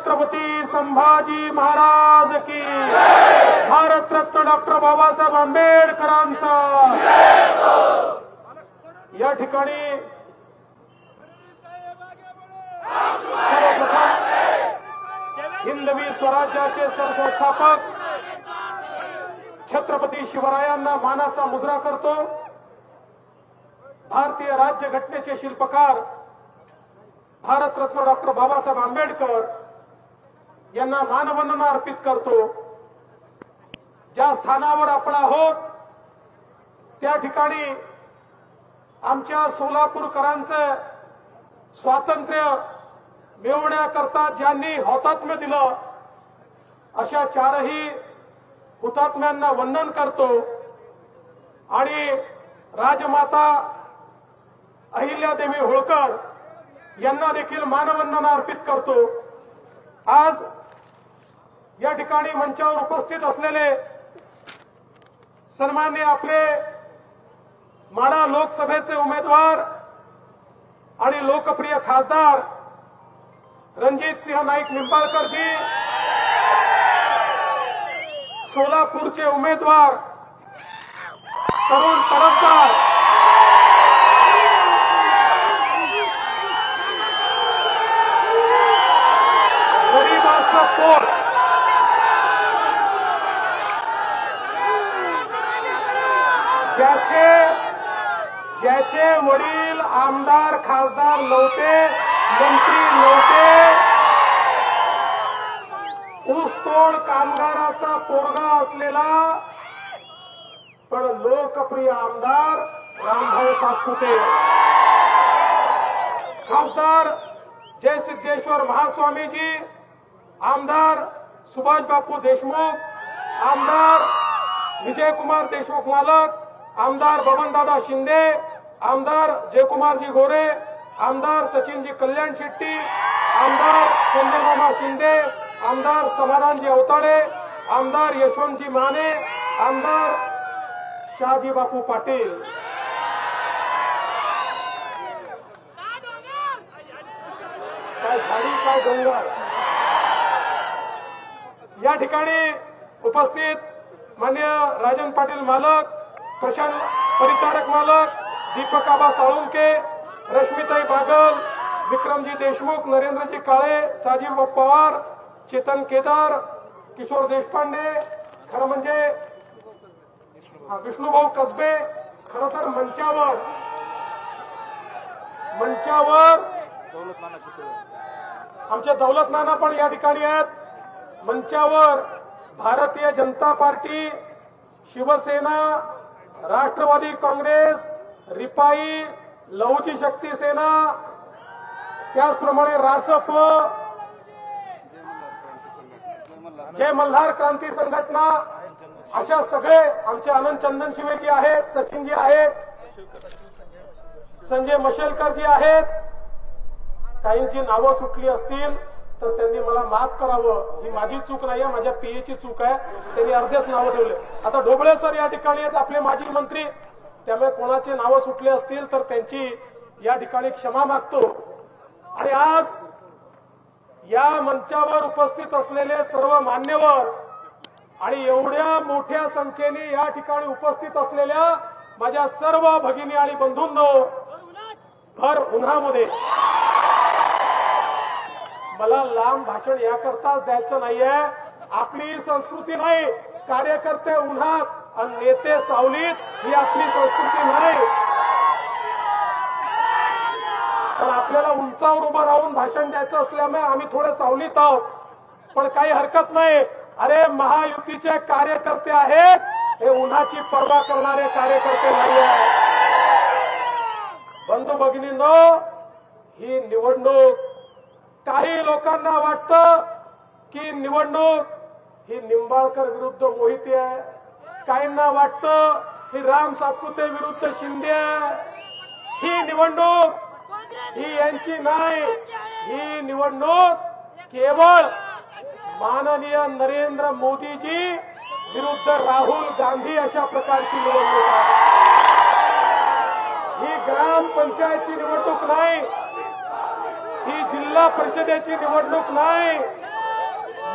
छत्रपती संभाजी महाराज की भारतरत्न डॉक्टर बाबासाहेब आंबेडकरांचा या ठिकाणी हिंदवी स्वराज्याचे सरसंस्थापक छत्रपती शिवरायांना मानाचा मुजरा करतो. भारतीय राज्यघटनेचे शिल्पकार भारतरत्न डॉक्टर बाबासाहेब आंबेडकर यांना मानवंदना अर्पित करतो. ज्या स्थानावर आपण आहोत त्या ठिकाणी आमच्या सोलापूरकरांचं स्वातंत्र्य मिळवण्याकरता ज्यांनी हौतात्म्य दिलं अशा चारही हुतात्म्यांना वंदन करतो. आणि राजमाता अहिल्यादेवी होळकर यांना देखील मानवंदना अर्पित करतो. आज या ठिकाणी मंचावर उपस्थित असलेले सन्मान्य आपले माडा लोकसभेचे उमेदवार आणि लोकप्रिय खासदार रणजित सिंह नाईक निंबाळकरजी सोलापूरचे उमेदवार तरुण तरफदार गरीबाचं पोट ज्याचे ज्याचे वडील आमदार खासदार नव्हते मंत्री नव्हते ऊसतोड कामगाराचा पोरगा असलेला पण लोकप्रिय आमदार रामभाऊ सातपुते. खासदार जय सिद्धेश्वर महास्वामीजी आमदार सुभाष बापू देशमुख आमदार विजयकुमार देशमुख मालक आमदार बबनदादा शिंदे आमदार जयकुमारजी गोरे आमदार सचिनजी कल्याण शेट्टी आमदार संजय शिंदे आमदार समाधानजी अवताडे आमदार यशवंतजी माने आमदार शहाजी बापू पाटील. काय झाडी काय डोंगर या ठिकाणी उपस्थित मान्य राजन पाटील मालक प्रशांत परिचारक मालक दीपक आबा साळुंके रश्मिताई बागल विक्रमजी देशमुख नरेंद्रजी काळे साजीव पवार चेतन केदार किशोर देशपांडे खरं म्हणजे विष्णुभाऊ कसबे खर तर मंचावर. मंचावर. आमचे दौलत नाना पण या ठिकाणी आहेत. मंचावर भारतीय जनता पार्टी शिवसेना राष्ट्रवादी काँग्रेस रिपाई लहुची शक्ती सेना त्याचप्रमाणे रासप जय मल्हार क्रांती संघटना अशा सगळे आमचे आनंद चंदन शिवेजी आहेत सचिनजी आहेत संजय मशेलकरजी आहेत. काहींची नावं सुटली असतील. तर त्यांनी मला माफ करावं. ही माझी चूक नाही आहे माझ्या पीएची चूक आहे. त्यांनी अर्धेच नावं ठेवले. आता ढोबळे सर या ठिकाणी आहेत आपले माजी मंत्री. त्यामुळे कोणाची नावं सुटली असतील तर त्यांची या ठिकाणी क्षमा मागतो. आणि आज या मंचावर उपस्थित असलेले सर्व मान्यवर आणि एवढ्या मोठ्या संख्येने या ठिकाणी उपस्थित असलेल्या माझ्या सर्व भगिनी आणि बंधूंनो भर उन्हामध्ये. मला लांब भाषण याकरताच द्यायचं नाहीये. आपली संस्कृती नाही. कार्यकर्ते उन्हात आणि नेते सावलीत ही आपली संस्कृती नाही. पण आपल्याला उंचावर उभं राहून भाषण द्यायचं असल्यामुळे आम्ही थोडे सावलीत आहोत. पण काही हरकत नाही. अरे महायुतीचे कार्यकर्ते आहेत. हे उन्हाची पर्वा करणारे कार्यकर्ते नाही आहेत बंधू भगिनींनो ही निवडणूक काही लोकांना वाटतं की निवडणूक ही निंबाळकर विरुद्ध मोहिते आहे. काहींना वाटतं ही राम सातपुते विरुद्ध शिंदे आहे. ही निवडणूक ही यांची नाही. ही निवडणूक केवळ माननीय नरेंद्र मोदीजी विरुद्ध राहुल गांधी अशा प्रकारची निवडणूक आहे. ही ग्रामपंचायतची निवडणूक नाही. ही जिल्हा परिषदेची निवडणूक नाही.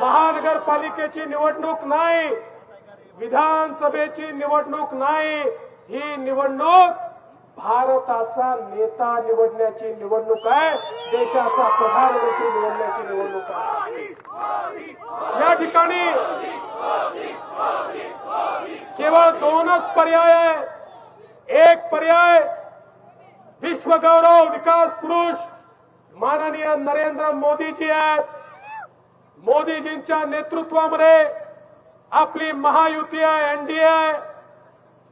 महानगरपालिकेची निवडणूक नाही. विधानसभेची निवडणूक नाही. ही निवडणूक भारताचा नेता निवडण्याची निवडणूक आहे. देशाचा प्रधानमंत्री निवडण्याची निवडणूक आहे. या ठिकाणी केवळ दोनच पर्याय आहे एक पर्याय विश्वगौरव विकास पुरुष माननीय नरेंद्र मोदीजी आहेत. मोदीजींच्या नेतृत्वामध्ये आपली महायुती आहे एनडीए आहे.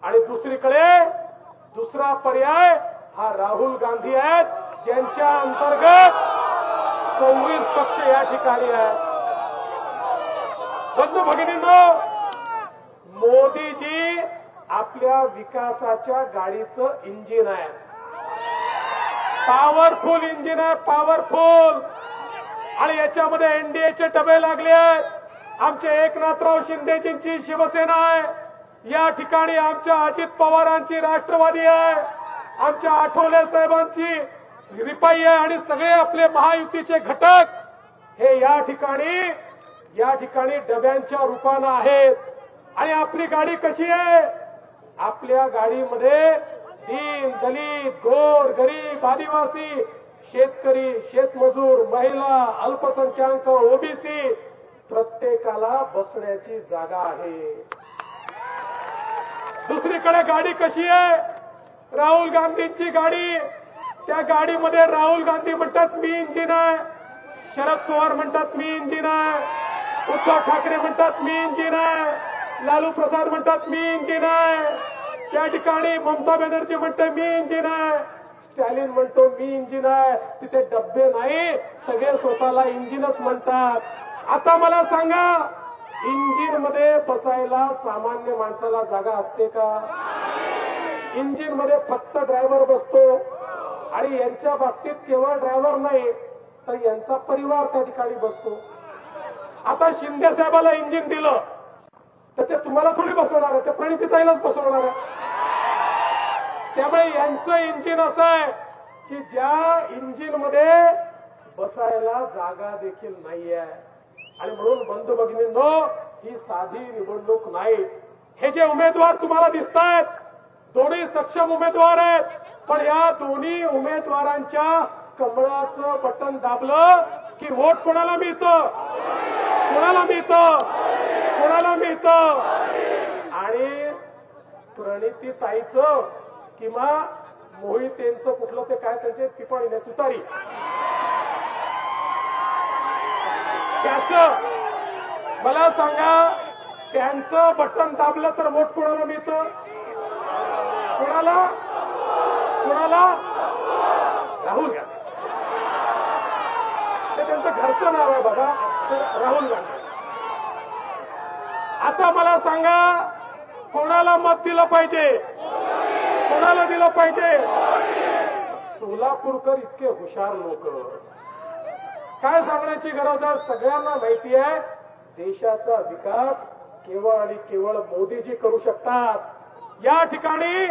आणि दुसरीकडे दुसरा पर्याय हा राहुल गांधी आहेत ज्यांच्या अंतर्गत सव्वीस पक्ष या ठिकाणी आहेत बंधू भगिनींनो मोदीजी आपल्या विकासाच्या गाडीचं इंजिन आहे पॉवरफुल इंजिन आहे पॉवरफुल. आणि याच्यामध्ये एनडीएचे डबे लागले आहेत. आमचे एकनाथराव शिंदेजींची शिवसेना आहे. या ठिकाणी आमच्या अजित पवारांची राष्ट्रवादी आहे. आमच्या आठवले साहेबांची रिपाई आहे आणि सगळे आपले महायुतीचे घटक हे या ठिकाणी या ठिकाणी डब्यांच्या रूपानं आहेत. आणि आपली गाडी कशी आहे? आपल्या गाडीमध्ये दीन दलित गोर गरीब आदिवासी शेतकरी शेतमजूर महिला अल्पसंख्याक ओबीसी प्रत्येकाला बसण्याची जागा आहे. दुसरीकडे गाडी कशी आहे? राहुल गांधींची गाडी. त्या गाडीमध्ये राहुल गांधी म्हणतात मी इंजिन आहे. शरद पवार म्हणतात मी इंजिन आहे. उद्धव ठाकरे म्हणतात मी इंजिन आहे. लालू प्रसाद म्हणतात मी इंजिन आहे. त्या ठिकाणी ममता बॅनर्जी म्हणते मी इंजिन आहे. स्टॅलिन म्हणतो मी इंजिन आहे. तिथे डब्बे नाही सगळे स्वतःला इंजिनच म्हणतात. आता मला सांगा इंजिनमध्ये बसायला सामान्य माणसाला जागा असते का? इंजिनमध्ये फक्त ड्रायव्हर बसतो आणि यांच्या बाबतीत केवळ ड्रायव्हर नाही तर यांचा परिवार त्या ठिकाणी बसतो. आता शिंदे साहेबाला इंजिन दिलं तर ते तुम्हाला थोडी बसवणार आहे ते प्रणितीताईलाच बसवणार आहे. त्यामुळे यांचं इंजिन असं आहे की ज्या इंजिनमध्ये बसायला जागा देखील नाही आहे आणि म्हणून बंधू भगिनींनो ही साधी निवडणूक नाही. हे जे उमेदवार तुम्हाला दिसत आहेत दोन्ही सक्षम उमेदवार आहेत. पण या दोन्ही उमेदवारांच्या कमळाचं बटन दाबलं की वोट कोणाला मिळतं? कोणाला मिळतं? कोणाला मिळतं? आणि प्रणिती ताईचं किंवा मोहितेंचं कुठलं ते काय त्यांचे पिपाणी नाही तुतारी. त्याच मला सांगा त्यांचं बटन दाबलं तर वोट कोणाला मिळतं? कोणाला? कोणाला? राहुल गांधी. ते त्यांचं घरचं नाव आहे बाबा राहुल गांधी. आता मला सांगा कोणाला मत दिलं पाहिजे? कोणाला दिलं पाहिजे? सोलापूरकर इतके हुशार लोक. काय सांगण्याची गरज आहे? सगळ्यांना माहिती आहे देशाचा विकास केवळ आणि केवळ मोदीजी करू शकतात. या ठिकाणी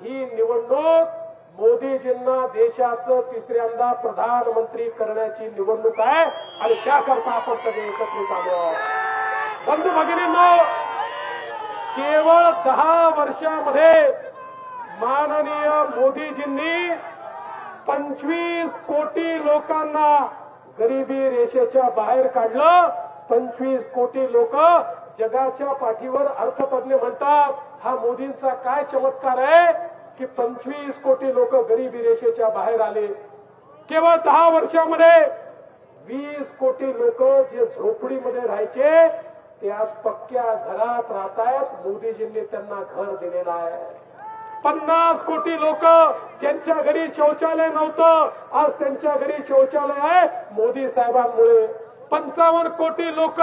ही निवडणूक मोदीजींना देशाचं तिसऱ्यांदा प्रधानमंत्री करण्याची निवडणूक आहे आणि त्याकरता आपण सगळे एकत्रित आलो बंधू भगिनींनो केवळ दहा वर्षामध्ये माननीय मोदीजींनी पंचवीस कोटी लोकांना गरिबी रेषेच्या बाहेर काढलं. पंचवीस कोटी लोक जगाच्या पाठीवर अर्थतज्ञ म्हणतात. हा मोदींचा काय चमत्कार आहे की पंचवीस कोटी लोक गरिबी रेषेच्या बाहेर आले. केवळ दहा वर्षामध्ये वीस कोटी लोक जे झोपडीमध्ये राहायचे ते आज पक्क्या घरात राहतायत. मोदीजींनी त्यांना घर दिलेलं आहे. पन्नास कोटी लोक ज्यांच्या घरी शौचालय नव्हतं. आज त्यांच्या घरी शौचालय आहे. मोदी साहेबांमुळे पंचावन्न कोटी लोक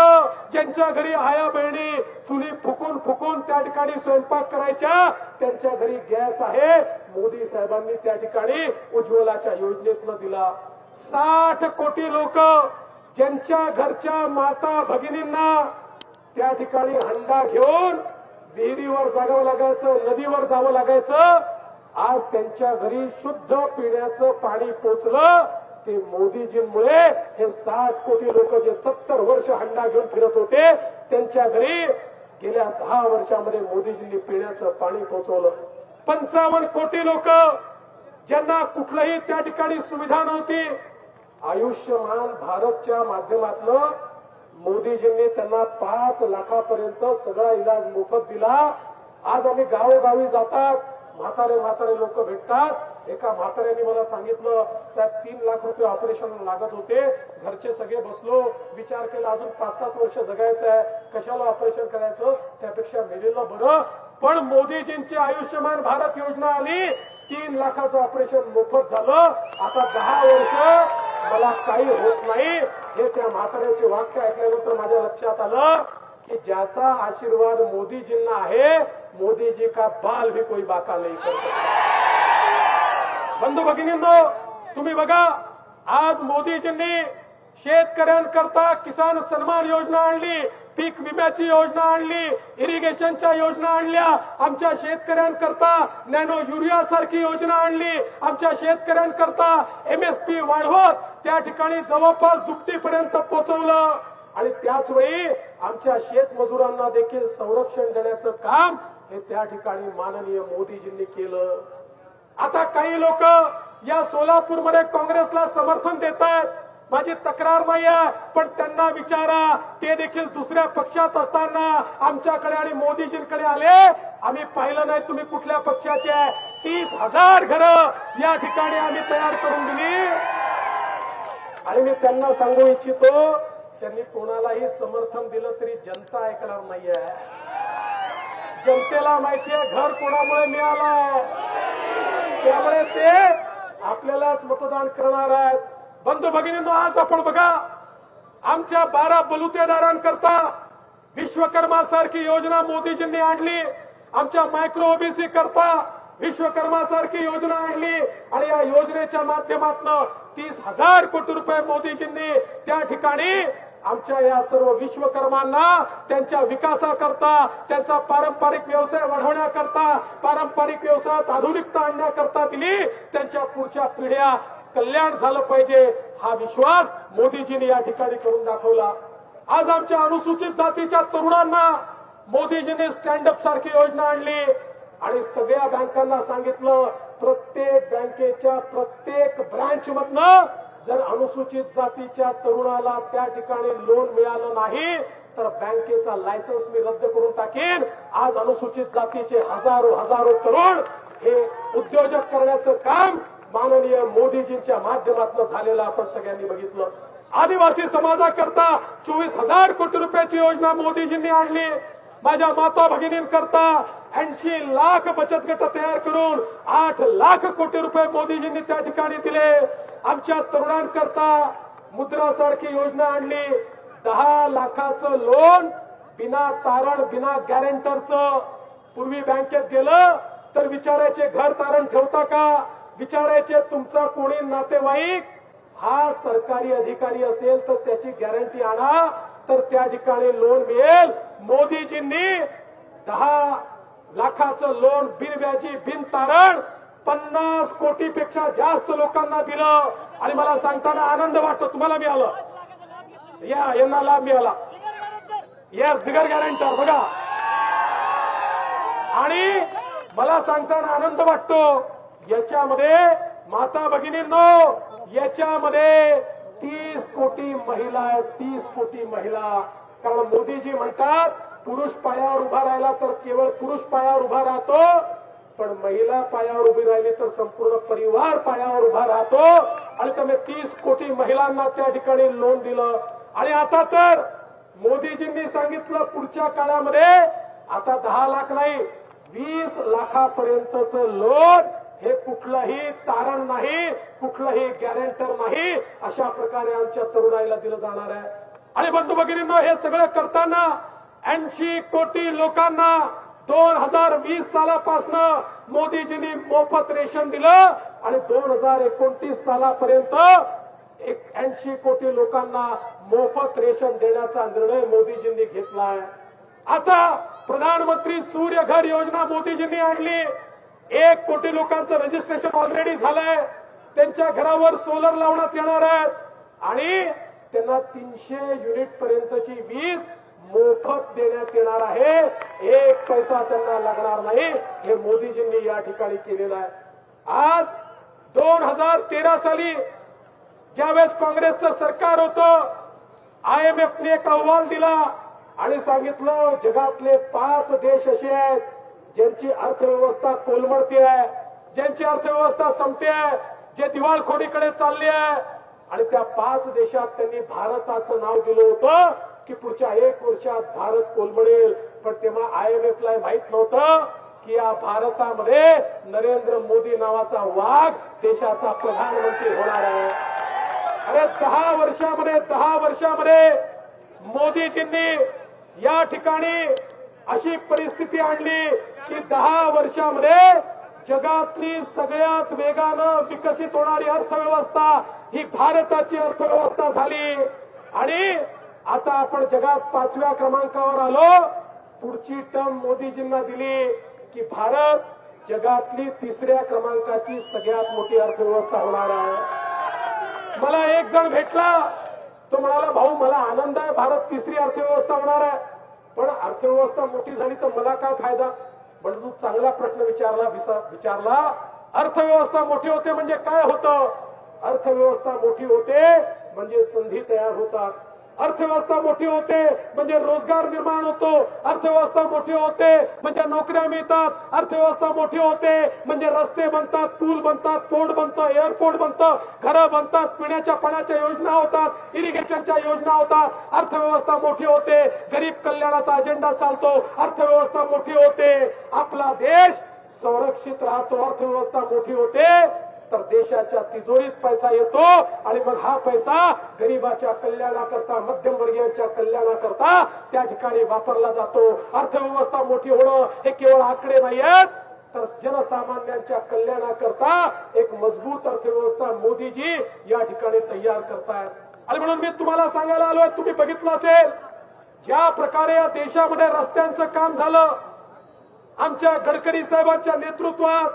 ज्यांच्या घरी आया बहिणी चुली फुकून फुकून त्या ठिकाणी स्वयंपाक करायच्या त्यांच्या घरी गॅस आहे. मोदी साहेबांनी त्या ठिकाणी उज्ज्वलाच्या योजनेतनं दिला. साठ कोटी लोक ज्यांच्या घरच्या माता भगिनींना त्या ठिकाणी हंडा घेऊन विहिरीवर जागावं लागायचं नदीवर जावं लागायचं. आज त्यांच्या घरी शुद्ध पिण्याचं पाणी पोचलं. ते मोदीजींमुळे हे साठ कोटी लोक जे सत्तर वर्ष हंडा घेऊन फिरत होते त्यांच्या घरी गेल्या दहा वर्षामध्ये मोदीजींनी पिण्याचं पाणी पोचवलं. पंचावन्न कोटी लोक ज्यांना कुठलंही त्या ठिकाणी सुविधा नव्हती. आयुष्यमान भारतच्या माध्यमातून मोदीजींनी त्यांना पाच लाखापर्यंत सगळा इलाज मोफत दिला. आज आम्ही गावोगावी जातात. म्हातारे म्हातारे लोक भेटतात. एका म्हाताऱ्याने मला सांगितलं साहेब तीन लाख रुपये ऑपरेशन लागत होते. घरचे सगळे बसलो. विचार केला अजून पाच सात वर्ष जगायचं आहे. कशाला ऑपरेशन करायचं? त्यापेक्षा मेलेलं बरं. पण मोदीजींची आयुष्यमान भारत योजना आली. तीन लाखाचं ऑपरेशन मोफत झालं. आता दहा वर्ष मला काही होत नाही. हे त्या म्हाताऱ्याचे वाक्य ऐकल्यानंतर माझ्या लक्षात आलं की ज्याचा आशीर्वाद मोदीजींना आहे मोदीजी का बाल भी कोई बाका नाही करत. बंधू भगिनींनो तुम्ही बघा आज मोदीजींनी शेतकऱ्यांकरता किसान सन्मान योजना आणली. पीक विम्याची योजना आणली इरिगेशनच्या योजना आणल्या आमच्या शेतकऱ्यांकरता नॅनो युरिया सारखी योजना आणली आमच्या शेतकऱ्यांकरता एमएसपी वाढवत त्या ठिकाणी जवळपास दुपटीपर्यंत पोहोचवलं आणि त्याच वेळी आमच्या शेतमजुरांना देखील संरक्षण देण्याचं काम हे त्या ठिकाणी माननीय मोदीजींनी केलं. आता काही लोक या सोलापूरमध्ये काँग्रेसला समर्थन देत आहेत माझी तक्रार नाही आहे पण त्यांना विचारा. ते देखील दुसऱ्या पक्षात असताना आमच्याकडे आणि मोदीजींकडे आले. आम्ही पाहिलं नाही तुम्ही कुठल्या पक्षाचे. आहे तीस हजार घरं या ठिकाणी आम्ही तयार करून दिली. आणि मी त्यांना सांगू इच्छितो त्यांनी कोणालाही समर्थन दिलं तरी जनता ऐकणार नाहीये. जनतेला माहितीये घर कोणामुळे मिळालंय? त्यामुळे ते आपल्यालाच मतदान करणार आहेत. बंधू भगिनींनो आज आपण बघा आमच्या बारा बलुतेदारांकरता विश्वकर्मा सारखी योजना मोदीजींनी आणली. आमच्या मायक्रो ओबीसी करता विश्वकर्मा सारखी योजना आणली. आणि या योजनेच्या माध्यमातून तीस हजार कोटी रुपये मोदीजींनी त्या ठिकाणी आमच्या या सर्व विश्वकर्मांना त्यांच्या विकासाकरता त्यांचा पारंपरिक व्यवसाय वाढवण्याकरता पारंपरिक व्यवसायात आधुनिकता आणण्याकरता दिली. त्यांच्या पुढच्या पिढ्या कल्याण झालं पाहिजे हा विश्वास मोदीजींनी या ठिकाणी करून दाखवला. आज आमच्या अनुसूचित जातीच्या तरुणांना मोदीजींनी स्टँडअप सारखी योजना आणली. आणि सगळ्या बँकांना सांगितलं प्रत्येक बँकेच्या प्रत्येक ब्रांच मधनं जर अनुसूचित जातीच्या तरुणाला त्या ठिकाणी लोन मिळालं नाही तर बँकेचा लायसन्स मी रद्द करून टाकेन. आज अनुसूचित जातीचे हजारो हजारो तरुण हे उद्योजक करण्याचं काम माननीय मोदीजींच्या माध्यमातून झालेलं आपण सगळ्यांनी बघितलं. आदिवासी समाजाकरता चोवीस हजार कोटी रुपयाची योजना मोदीजींनी आणली. माझ्या माता भगिनींकरता ऐंशी लाख बचत गट तयार करून आठ लाख कोटी रुपये मोदीजींनी त्या ठिकाणी दिले. आमच्या तरुणांकरता मुद्रासारखी योजना आणली. दहा लाखाचं लोन बिना तारण बिना गॅरेंटरचं पूर्वी बँकेत गेलं तर विचारायचे घर तारण ठेवता का? विचारायचे तुमचा कोणी नातेवाईक हा सरकारी अधिकारी असेल तर त्याची गॅरंटी आणा तर त्या ठिकाणी लोन मिळेल. मोदीजींनी दहा लाखाचं लोन बिनव्याजी बिन तारण पन्नास कोटीपेक्षा जास्त लोकांना दिलं. आणि मला सांगताना आनंद वाटतो तुम्हाला मिळालं. या यांना लाभ मिळाला. येस बिगर गॅरंटर बघा. आणि मला सांगताना आनंद वाटतो याच्यामध्ये माता भगिनींनो याच्यामध्ये तीस कोटी महिला आहेत तीस कोटी महिला. कारण मोदीजी म्हणतात पुरुष पायावर उभा राहिला तर केवळ पुरुष पायावर उभा राहतो पण महिला पायावर उभी राहिली तर संपूर्ण परिवार पायावर उभा राहतो. आणि त्यामुळे तीस कोटी महिलांना त्या ठिकाणी लोन दिलं. आणि आता तर मोदीजींनी सांगितलं पुढच्या काळामध्ये आता दहा लाख नाही वीस लाखापर्यंतच लोन हे कुठलंही तारण नाही कुठलंही गॅरेंटर नाही अशा प्रकारे आमच्या तरुणाईला दिलं जाणार आहे. आणि बंधू भगिनींनो हे सगळं करताना ऐंशी कोटी लोकांना दोन हजार वीस सालापासनं मोदीजींनी मोफत रेशन दिलं आणि दोन हजार एकोणतीस सालापर्यंत एक ऐंशी कोटी लोकांना मोफत रेशन देण्याचा निर्णय मोदीजींनी घेतलाय. आता प्रधानमंत्री सूर्य घर योजना मोदीजींनी आणली. एक कोटी लोकांचं रजिस्ट्रेशन ऑलरेडी झालंय. त्यांच्या घरावर सोलर लावण्यात येणार आहेत आणि त्यांना तीनशे युनिट पर्यंतची वीज मोफत देण्यात येणार आहे. एक पैसा त्यांना लागणार नाही हे मोदीजींनी या ठिकाणी केलेलं आहे. आज दोन हजार तेरा साली ज्यावेळेस काँग्रेसचं सरकार होतं आयएमएफने एक अहवाल दिला आणि सांगितलं जगातले पाच देश असे आहेत ज्यांची अर्थव्यवस्था कोलमडते आहे ज्यांची अर्थव्यवस्था संपते आहे जे दिवाळखोरीकडे चालली आहे. आणि त्या पाच देशात त्यांनी भारताचं नाव दिलं होतं की पुढच्या एक वर्षात भारत कोलमडेल. पण तेव्हा आयएमएफला माहीत नव्हतं की या भारतामध्ये नरेंद्र मोदी नावाचा वाघ देशाचा प्रधानमंत्री होणार आहे. अरे दहा वर्षामध्ये दहा वर्षामध्ये मोदीजींनी या ठिकाणी अशी परिस्थिती आणली की दहा वर्षामध्ये जगातली सगळ्यात वेगानं विकसित होणारी अर्थव्यवस्था ही भारताची अर्थव्यवस्था झाली. आणि आता आपण जगात पाचव्या क्रमांकावर आलो. पुढची टर्म मोदीजींना दिली की भारत जगातली तिसऱ्या क्रमांकाची सगळ्यात मोठी अर्थव्यवस्था होणार आहे. मला एक जण भेटला. तो म्हणाला भाऊ मला आनंद आहे. भारत तिसरी अर्थव्यवस्था होणार आहे. पण अर्थव्यवस्था मोठी झाली तर मला काय फायदा? म्हणजे तू चांगला प्रश्न विचारला विसा- विचारला अर्थव्यवस्था मोठी होते म्हणजे काय होतं? अर्थव्यवस्था मोठी होते म्हणजे संधी तयार होतात. अर्थव्यवस्था मोठी होते म्हणजे रोजगार निर्माण होतो अर्थव्यवस्था मोठी होते म्हणजे नोकऱ्या मिळतात अर्थव्यवस्था मोठी होते म्हणजे रस्ते बनतात पूल बनतात पोर्ट बनतं एअरपोर्ट बनतं घरं बनतात पिण्याच्या पाण्याच्या योजना होतात इरिगेशनच्या योजना होतात अर्थव्यवस्था मोठी होते गरीब कल्याणाचा अजेंडा चालतो अर्थव्यवस्था मोठी होते आपला देश संरक्षित राहतो अर्थव्यवस्था मोठी होते तर देशाच्या तिजोरीत पैसा येतो आणि मग हा पैसा गरीबाच्या कल्याणाकरता मध्यमवर्गीयांच्या कल्याणाकरता त्या ठिकाणी वापरला जातो. अर्थव्यवस्था मोठी होणं हे केवळ आकडे नाही आहेत तर जनसामान्यांच्या कल्याणाकरता एक मजबूत अर्थव्यवस्था मोदीजी या ठिकाणी तयार करतायत. आणि म्हणून मी तुम्हाला सांगायला आलोय तुम्ही बघितलं असेल ज्या प्रकारे या देशामध्ये रस्त्यांचं काम झालं आमच्या गडकरी साहेबांच्या नेतृत्वात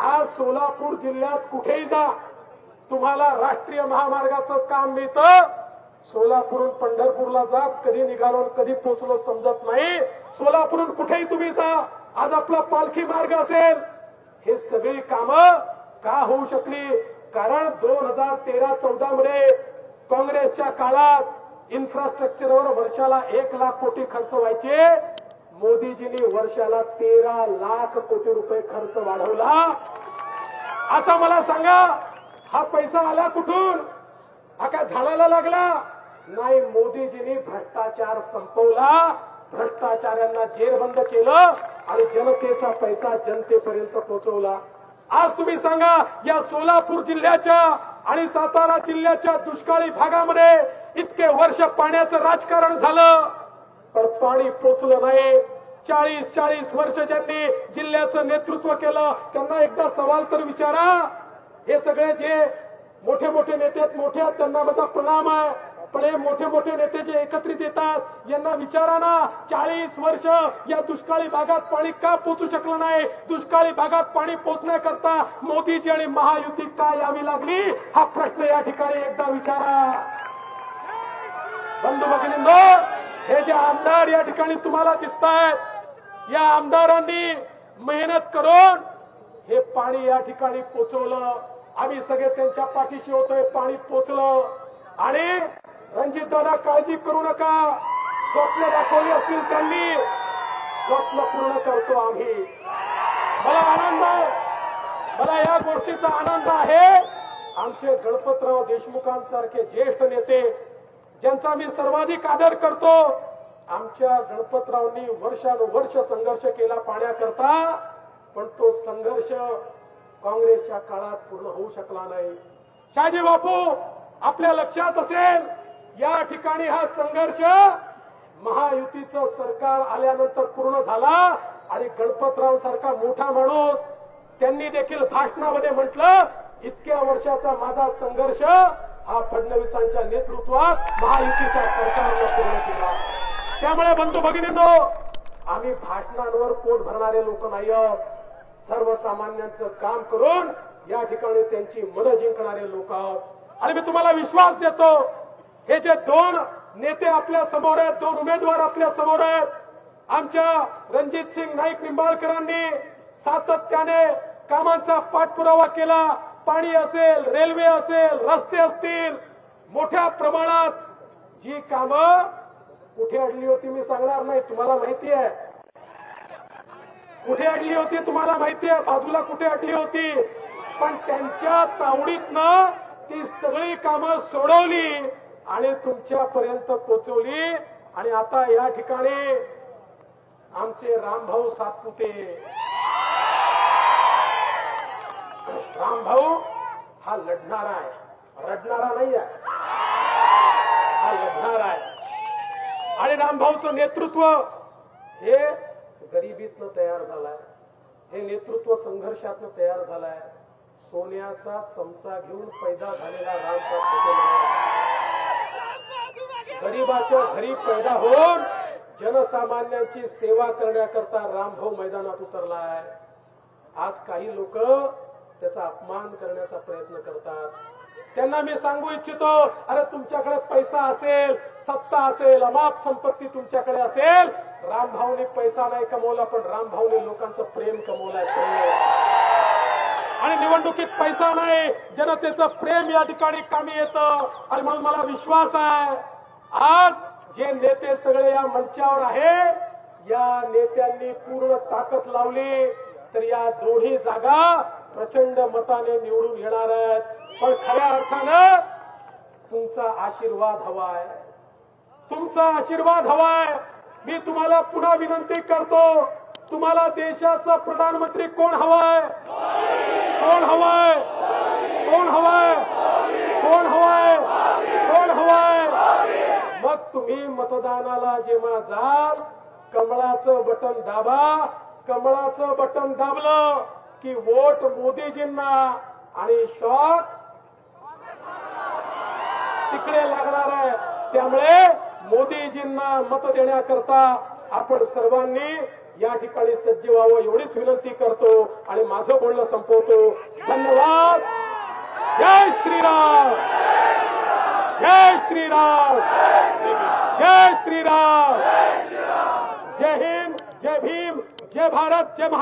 आज सोलापूर जिल्ह्यात कुठेही जा. तुम्हाला राष्ट्रीय महामार्गाचं काम मिळतं. सोलापूरून पंढरपूरला जा. कधी निघालो कधी पोचलो समजत नाही. सोलापूरून कुठेही तुम्ही जा. आज आपला पालखी मार्ग असेल. हे सगळी कामं का होऊ शकली? कारण दोन हजार तेरा चौदा मध्ये काँग्रेसच्या काळात इन्फ्रास्ट्रक्चरवर वर्षाला एक लाख कोटी खर्च व्हायचे. मोदीजींनी वर्षाला तेरा लाख कोटी रुपये खर्च वाढवला. आता मला सांगा हा पैसा आला कुठून? हा काय झाडाला लागला? नाही मोदीजींनी भ्रष्टाचार संपवला. भ्रष्टाचाऱ्यांना जेरबंद केलं आणि जनतेचा पैसा जनतेपर्यंत पोहोचवला. आज तुम्ही सांगा या सोलापूर जिल्ह्याच्या आणि सातारा जिल्ह्याच्या दुष्काळी भागामध्ये इतके वर्ष पाण्याचं राजकारण झालं. पण पाणी पोचलं नाही. चाळीस चाळीस वर्ष ज्यांनी जिल्ह्याचं नेतृत्व केलं त्यांना एकदा सवाल तर विचारा. हे सगळे जे मोठे मोठे नेते आहेत मोठे आहेत त्यांना माझा प्रणाम आहे. पण हे मोठे मोठे नेते जे एकत्रित येतात यांना विचारा ना. चाळीस वर्ष या दुष्काळी भागात पाणी का पोचू शकलं नाही? दुष्काळी भागात पाणी पोचण्याकरता मोदीजी आणि महायुती का यावी लागली? हा प्रश्न या ठिकाणी एकदा विचारा. बंधू भगिनींनो हे जे आमदार या ठिकाणी तुम्हाला दिसत आहेत या आमदारांनी मेहनत करून हे पाणी या ठिकाणी पोचवलं. आम्ही सगळे त्यांच्या पाठीशी होतोय पाणी पोचलं. आणि रणजित दादा काळजी करू नका. स्वप्न दाखवली असतील त्यांनी. स्वप्न पूर्ण करतो आम्ही. मला आनंद आहे. मला या गोष्टीचा आनंद आहे. आमचे गणपतराव देशमुखांसारखे ज्येष्ठ नेते ज्यांचा मी सर्वाधिक आदर करतो आमच्या गणपतरावांनी वर्षानुवर्ष संघर्ष केला पाण्याकरता पण तो संघर्ष काँग्रेसच्या काळात पूर्ण होऊ शकला नाही. शाजी बापू आपल्या लक्षात असेल या ठिकाणी हा संघर्ष महायुतीचं सरकार आल्यानंतर पूर्ण झाला आणि गणपतराव सारखा मोठा माणूस त्यांनी देखील भाषणामध्ये म्हटलं इतक्या वर्षाचा माझा संघर्ष हा फडणवीसांच्या नेतृत्वात महायुतीच्या सरकारनं पूर्ण केला. त्यामुळे म्हणतो भगिनींनो आम्ही भाषणांवर पोट भरणारे लोक नाही सर्वसामान्यांचं काम करून या ठिकाणी त्यांची मनं जिंकणारे लोक आहोत. आणि मी तुम्हाला विश्वास देतो हे जे दोन नेते आपल्यासमोर आहेत दोन उमेदवार आपल्यासमोर आहेत आमच्या रणजित सिंग नाईक निंबाळकरांनी सातत्याने कामांचा पाठपुरावा केला. पाणी असेल रेल्वे असेल रस्ते असतील मोठ्या प्रमाणात जी कामं कुठे अडली होती मी सांगणार नाही तुम्हाला माहिती आहे. कुठे अडली होती तुम्हाला माहिती आहे? बाजूला कुठे अडली होती? पण त्यांच्या तावडीतनं ती सगळी कामं सोडवली आणि तुमच्यापर्यंत पोचवली. आणि आता या ठिकाणी आमचे रामभाऊ सातपुते. रामभाऊ हा लढणारा आहे. रडणारा नाही आहे हा लढणारा आहे. आणि रामभाऊचं नेतृत्व. हे गरिबीतनं तयार झालाय. हे नेतृत्व संघर्षातनं तयार झालाय. सोन्याचा चमचा घेऊन पैदा झालेला रामचा गरीबाच्या गरिबाच्या घरी पैदा होऊन जनसामान्यांची सेवा करण्याकरता रामभाऊ मैदानात उतरलाय. आज काही लोक त्याचा अपमान करण्याचा प्रयत्न करतात. त्यांना मी सांगू इच्छितो अरे तुमच्याकडे पैसा असेल सत्ता असेल अमाप संपत्ती तुमच्याकडे असेल रामभाऊने पैसा नाही कमवला पण रामभाऊने लोकांचं प्रेम कमवलाय प्रेम आणि निवडणुकीत पैसा नाही जनतेचं प्रेम या ठिकाणी कामी येतं. आणि म्हणून मला विश्वास आहे आज जे नेते सगळे या मंचावर आहे या नेत्यांनी पूर्ण ताकद लावली तर या दोन्ही जागा प्रचंड मताने निवडून येणार आहेत. पण खऱ्या अर्थानं तुमचा आशीर्वाद हवाय. तुमचा आशीर्वाद हवाय. मी तुम्हाला पुन्हा विनंती करतो तुम्हाला देशाचा प्रधानमंत्री कोण हवाय? कोण हवाय? कोण हवाय? कोण हवाय? कोण हवाय? मग तुम्ही मतदानाला जेव्हा जाल कमळाचं बटन दाबा कमळाचं बटन दाबलं. की वोट मोदीजींना आणि शॉक तिकडे लागणार आहे. त्यामुळे मोदीजींना मत देण्याकरता आपण सर्वांनी या ठिकाणी सज्ज व्हावं एवढीच विनंती करतो आणि माझं बोलणं संपवतो. धन्यवाद. जय श्रीराम. जय श्रीराम. जय श्रीराम. जय हिंद जय भीम जय भारत जय महाराज